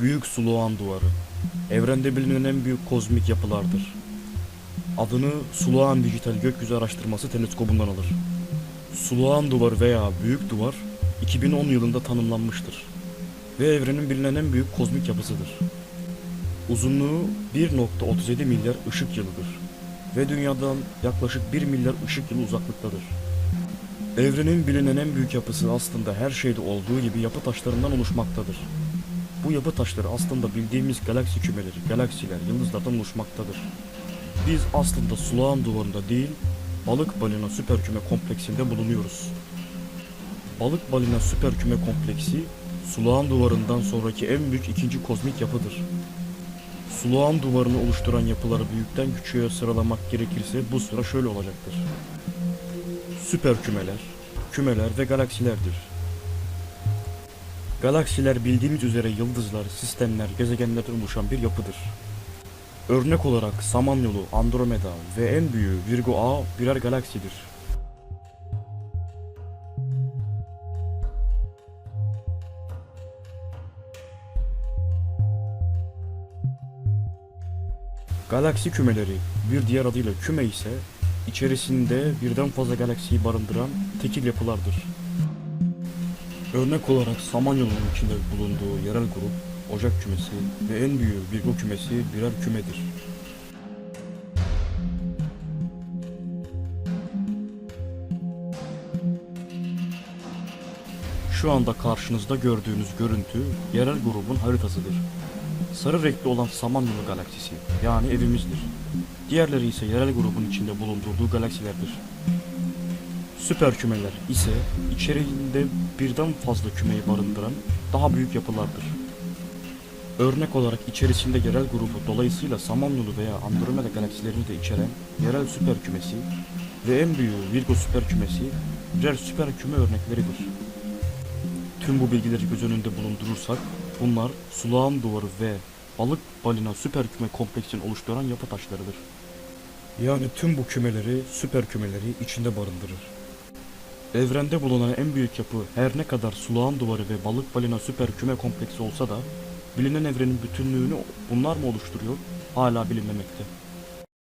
Büyük Suluğan Duvarı. Evrende bilinen en büyük kozmik yapılardır. Adını Suluğan Dijital Gökyüzü Araştırması Teleskobundan alır. Suluğan Duvarı veya Büyük Duvar 2010 yılında tanımlanmıştır. Ve evrenin bilinen en büyük kozmik yapısıdır. Uzunluğu 1.37 milyar ışık yılıdır ve dünyadan yaklaşık 1 milyar ışık yılı uzaklıktadır. Evrenin bilinen en büyük yapısı aslında her şeyde olduğu gibi yapı taşlarından oluşmaktadır. Bu yapı taşları aslında bildiğimiz galaksi kümeleri, galaksiler, yıldızlardan oluşmaktadır. Biz aslında sulağan duvarında değil, balık balina süperküme kompleksinde bulunuyoruz. Balık balina süperküme kompleksi, sulağan duvarından sonraki en büyük ikinci kozmik yapıdır. Sulağan duvarını oluşturan yapıları büyükten küçüğe sıralamak gerekirse bu sıra şöyle olacaktır. Süper kümeler, kümeler ve galaksilerdir. Galaksiler bildiğimiz üzere yıldızlar, sistemler, gezegenlerden oluşan bir yapıdır. Örnek olarak Samanyolu, Andromeda ve en büyüğü Virgo A birer galaksidir. Galaksi kümeleri, bir diğer adıyla küme ise içerisinde birden fazla galaksiyi barındıran tekil yapılardır. Örnek olarak Samanyolu'nun içinde bulunduğu yerel grup, Ocak kümesi ve en büyüğü Virgo kümesi birer kümedir. Şu anda karşınızda gördüğünüz görüntü yerel grubun haritasıdır. Sarı renkli olan Samanyolu galaksisi yani evimizdir. Diğerleri ise yerel grubun içinde bulundurduğu galaksilerdir. Süper kümeler ise içeriğinde birden fazla kümeyi barındıran daha büyük yapılardır. Örnek olarak içerisinde yerel grubu dolayısıyla Samanyolu veya Andromeda galaksilerini de içeren yerel süper kümesi ve en büyüğü Virgo süper kümesi birer süper küme örnekleridir. Tüm bu bilgileri göz önünde bulundurursak bunlar sulağan duvarı ve balık balina süper küme kompleksini oluşturan yapı taşlarıdır. Yani tüm bu kümeleri, süper kümeleri içinde barındırır. Evrende bulunan en büyük yapı her ne kadar sulağan duvarı ve balık balina süper küme kompleksi olsa da bilinen evrenin bütünlüğünü bunlar mı oluşturuyor hala bilinmemekte.